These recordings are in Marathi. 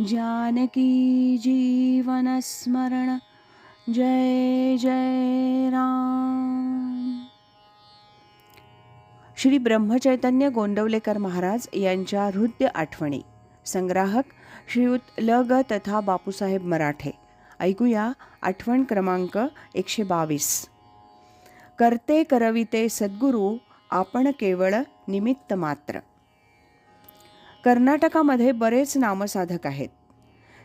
जानकी जीवनस्मरण जय जय राम। श्री ब्रह्मचैतन्य गोंदवलेकर महाराज यांच्या हृदय आठवणी। संग्राहक श्रीयुत ल ग तथा बापूसाहेब मराठे। ऐकूया आठवण क्रमांक एकशे बावीस। करते करविते सद्गुरू आपण केवळ निमित्त मात्र। कर्नाटकामध्ये बरेच नामसाधक आहेत.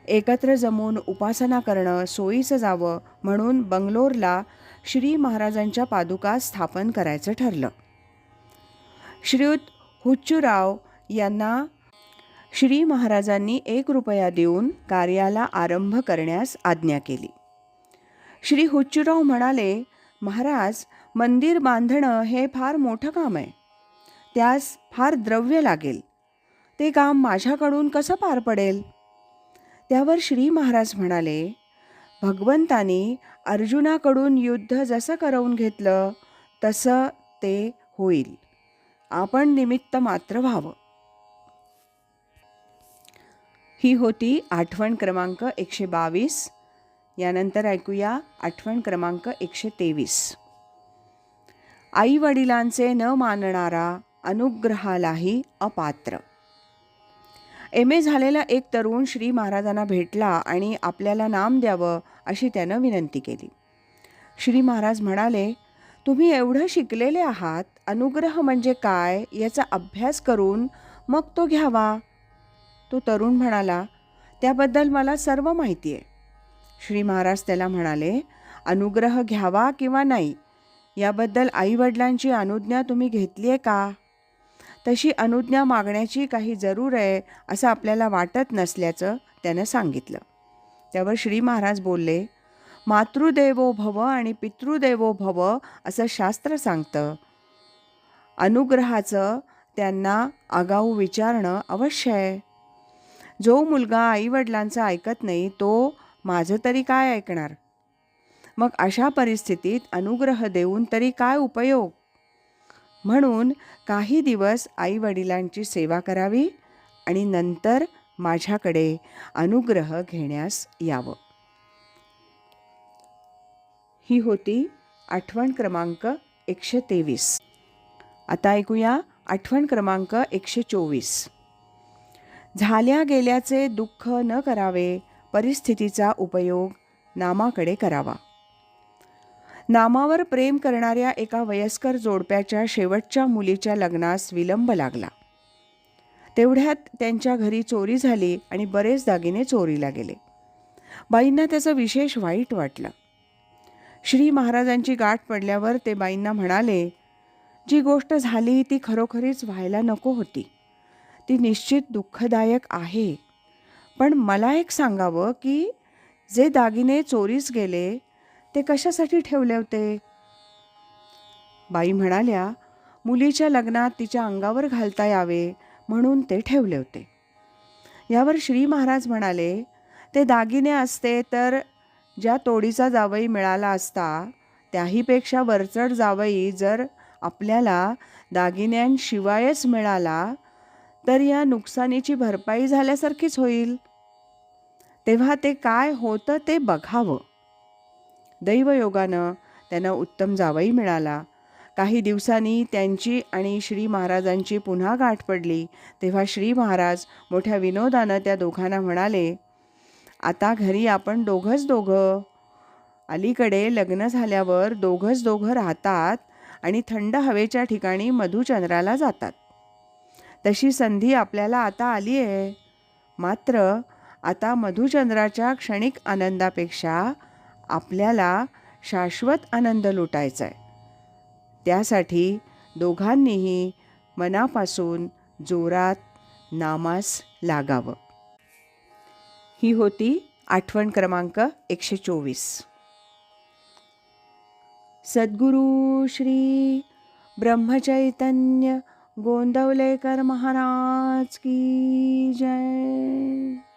एकत्र जमून उपासना करणं सोयीचं जावं म्हणून बंगलोरला श्री महाराजांच्या पादुका स्थापन करायचं ठरलं. श्रीयुत हुच्चूराव यांना श्री महाराजांनी एक रुपया देऊन कार्याला आरंभ करण्यास आज्ञा केली. श्री हुच्चूराव म्हणाले महाराज मंदिर बांधणं हे फार मोठं काम आहे. त्यास फार द्रव्य लागेल. ते काम माझ्याकडून कसं पार पडेल? त्यावर श्री महाराज म्हणाले भगवंतानी अर्जुनाकडून युद्ध जसं करवून घेतलं तसं ते होईल. आपण निमित्त मात्र व्हावं. ही होती आठवण क्रमांक एकशे बावीस. यानंतर ऐकूया आठवण क्रमांक एकशे तेवीस. आई वडिलांचे न मानणारा अनुग्रहालाही अपात्र. एम. ए. झालेला एक तरुण श्री महाराजांना भेटला आणि आपल्याला नाम द्यावं अशी त्यानं विनंती केली. श्री महाराज म्हणाले तुम्ही एवढं शिकलेले आहात अनुग्रह म्हणजे काय याचा अभ्यास करून मग तो घ्यावा. तो तरुण म्हणाला त्याबद्दल मला सर्व माहिती आहे. श्री महाराज त्याला म्हणाले अनुग्रह घ्यावा किंवा नाही याबद्दल आईवडिलांची अनुज्ञा तुम्ही घेतली आहे का? तशी अनुज्ञा मागण्याची काही जरूर आहे असं आपल्याला वाटत नसल्याचं त्यानं सांगितलं. त्यावर श्री महाराज बोलले मातृदेवो भव आणि पितृदेवो भव असं शास्त्र सांगतं. अनुग्रहाचं त्यांना आगाऊ विचारणं अवश्य आहे. जो मुलगा आईवडिलांचं ऐकत नाही तो माझं तरी काय ऐकणार? मग अशा परिस्थितीत अनुग्रह देऊन तरी काय उपयोग? म्हणून काही दिवस आईवडिलांची सेवा करावी आणि नंतर माझ्याकडे अनुग्रह घेण्यास यावं. ही होती आठवण क्रमांक एकशे तेवीस. आता ऐकूया आठवण क्रमांक एकशे चोवीस. झाल्या गेल्याचे दुःख न करावे परिस्थितीचा उपयोग नामाकडे करावा. नामावर प्रेम करणाऱ्या एका वयस्कर जोडप्याच्या शेवटच्या मुलीच्या लग्नास विलंब लागला. तेवढ्यात त्यांच्या घरी चोरी झाली आणि बरेच दागिने चोरीला गेले. बाईंना त्याचं विशेष वाईट वाटलं. श्री महाराजांची गाठ पडल्यावर ते बाईंना म्हणाले जी गोष्ट झाली ती खरोखरीच व्हायला नको होती. ती निश्चित दुःखदायक आहे. पण मला एक सांगावं की जे दागिने चोरीस गेले ते कशासाठी ठेवले होते? बाई म्हणाल्या मुलीच्या लग्नात तिच्या अंगावर घालता यावे म्हणून ते ठेवले होते. यावर श्री महाराज म्हणाले ते दागिने असते तर ज्या तोडीचा जावई मिळाला असता त्याहीपेक्षा वरचढ जावई जर आपल्याला दागिन्यांशिवायच मिळाला तर या नुकसानीची भरपाई झाल्यासारखीच होईल. तेव्हा ते काय होतं ते बघावं. दैवयोगानं त्यांना उत्तम जावई मिळाला. काही दिवसांनी त्यांची आणि श्री महाराजांची पुन्हा गाठ पडली तेव्हा श्री महाराज मोठ्या विनोदानं त्या दोघांना म्हणाले आता घरी आपण दोघंच दोघं. अलीकडे लग्न झाल्यावर दोघंच दोघं राहतात आणि थंड हवेच्या ठिकाणी मधुचंद्राला जातात. तशी संधी आपल्याला आता आली आहे. मात्र आता मधुचंद्राच्या क्षणिक आनंदापेक्षा आपल्याला शाश्वत आनंद लुटायचा आहे. त्यासाठी दोघांनीही मनापासून जोरात नामास लागावं. ही होती आठवण क्रमांक एकशे चोवीस. सद्गुरू श्री ब्रह्मचैतन्य गोंदवलेकर महाराज की जय.